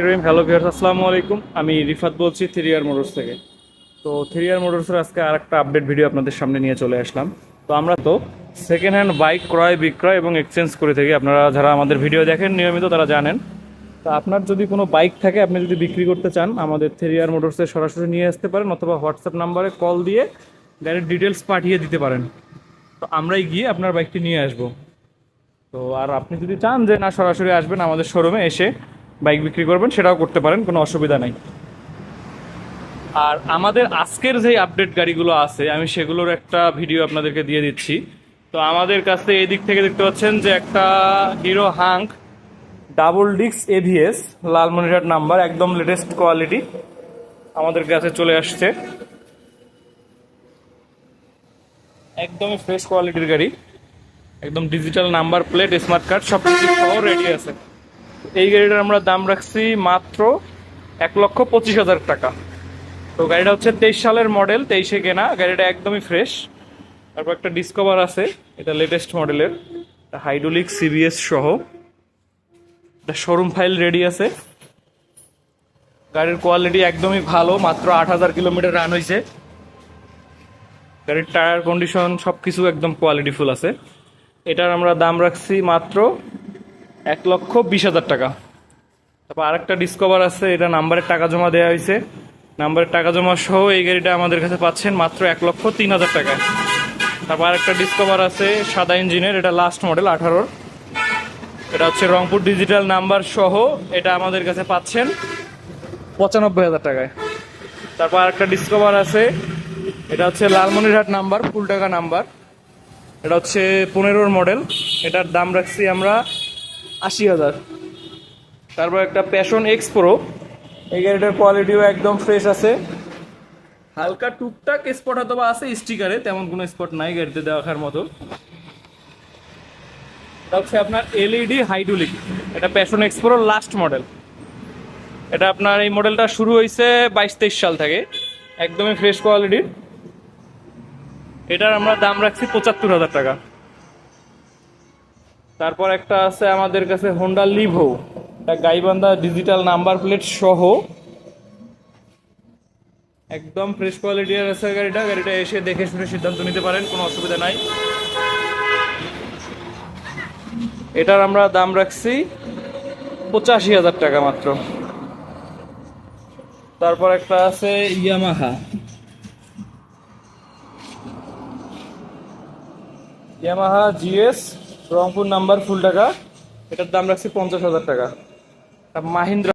রহিম hello viewers আসসালামু আলাইকুম। আমি রিফাত বলছি থ্রিয়ার মোটরস থেকে। তো থ্রিয়ার মোটরসের আজকে আর একটা আপডেট ভিডিও আপনাদের সামনে নিয়ে চলে আসলাম। তো আমরা তো সেকেন্ড হ্যান্ড বাইক ক্রয়, বিক্রয় এবং এক্সচেঞ্জ করে থাকি। আপনারা যারা আমাদের ভিডিও দেখেন, নিয়মিত তারা জানেন। তো আপনার যদি কোনো বাইক থাকে, আপনি যদি বিক্রি করতে চান, আমাদের থ্রিয়ার মোটরসে সরাসরি নিয়ে আসতে পারেন অথবা হোয়াটসঅ্যাপ নাম্বারে কল দিয়ে গাড়ির ডিটেলস পাঠিয়ে দিতে পারেন। তো আমরাই গিয়ে আপনার বাইকটি নিয়ে আসব। তো আর আপনি যদি চান যে না, সরাসরি আসবেন আমাদের শোরুমে এসে বাইক বিক্রি করবেন, সেটাও করতে পারেন, কোনো অসুবিধা নাই। আর আমাদের আজকের যে আপডেট গাড়িগুলো আছে, আমি সেগুলোর একটা ভিডিও আপনাদেরকে দিয়ে দিচ্ছি। তো আমাদের কাছে এই দিক থেকে দেখতে পাচ্ছেন যে একটা হিরো হাঙ্ক ডাবল ডিক্স এভিএস লালমনিরহাট নাম্বার, একদম লেটেস্ট কোয়ালিটি আমাদের কাছে চলে আসছে। একদমই ফ্রেশ কোয়ালিটির গাড়ি, একদম digital number plate smart card সব কিছু রেডি আছে। এই গাড়িটার আমরা দাম রাখছি মাত্র এক লক্ষ পঁচিশ হাজার টাকা। তো গাড়িটা হচ্ছে তেইশ সালের মডেল, তেইশে কেনা, গাড়িটা একদমই ফ্রেশ তারপর একটা ডিসকভার আছে, এটা লেটেস্ট মডেলের হাইড্রোলিক সিবিএস সহ। এটা শোরুম ফাইল রেডি আছে। গাড়ির কোয়ালিটি একদমই ভালো, মাত্র আট হাজার কিলোমিটার রান হয়েছে গাড়ির টায়ার কন্ডিশন সব কিছু একদম কোয়ালিটিফুল আছে। এটার আমরা দাম রাখছি মাত্র এক লক্ষ বিশ হাজার টাকা। তারপর আরেকটা ডিসকভার আছে, এটা নাম্বারের টাকা জমা দেওয়া হয়েছে। নাম্বারের টাকা জমা সহ এই গাড়িটা আমাদের কাছে পাচ্ছেন মাত্র এক লক্ষ তিন হাজার টাকা তারপর আরেকটা ডিসকভার আছে, সাদা ইঞ্জিনের, এটা লাস্ট মডেল আঠারোর। এটা হচ্ছে রংপুর ডিজিটাল নাম্বার সহ এটা আমাদের কাছে পাচ্ছেন পঁচানব্বই হাজার টাকায়। তারপর আরেকটা ডিসকভার আছে, এটা হচ্ছে লালমনিরহাট নাম্বার ফুল টাকা নাম্বার এটা হচ্ছে পনেরোর মডেল এটার দাম রাখছি আমরা আশি হাজার। তারপর একটা প্যাশন এক্স প্রো এই গাড়িটার কোয়ালিটিও একদম ফ্রেশ আছে। হালকা টুকটাক স্পট হয়তো বা আছে স্টিকারে তেমন কোনো স্পট নাই গাড়িতে দেখার মতো। হচ্ছে আপনার এলইডি হাইড্রোলিক এটা passion X pro last model এটা আপনার এই মডেলটা শুরু হয়েছে বাইশ তেইশ সাল থেকে। একদমই ফ্রেশ কোয়ালিটির এটার আমরা দাম রাখছি পঁচাত্তর হাজার টাকা। তারপর একটা আছে আমাদের কাছে হোন্ডা লিভো এটা গাইবান্ধা ডিজিটাল নাম্বার প্লেট সহ। একদম ফ্রেশ কোয়ালিটির আছে গাড়িটা। গাড়িটা এসে দেখে শুনে সিদ্ধান্ত নিতে পারেন, কোনো অসুবিধা নাই। এটার আমরা দাম রাখছি পঁচাশি হাজার টাকা মাত্র। তারপর একটা আছে Yamaha Yamaha GS Rangpur number full টাকা এটার দাম রাখছি পঞ্চাশ হাজার টাকা। মাহিন্দ্রা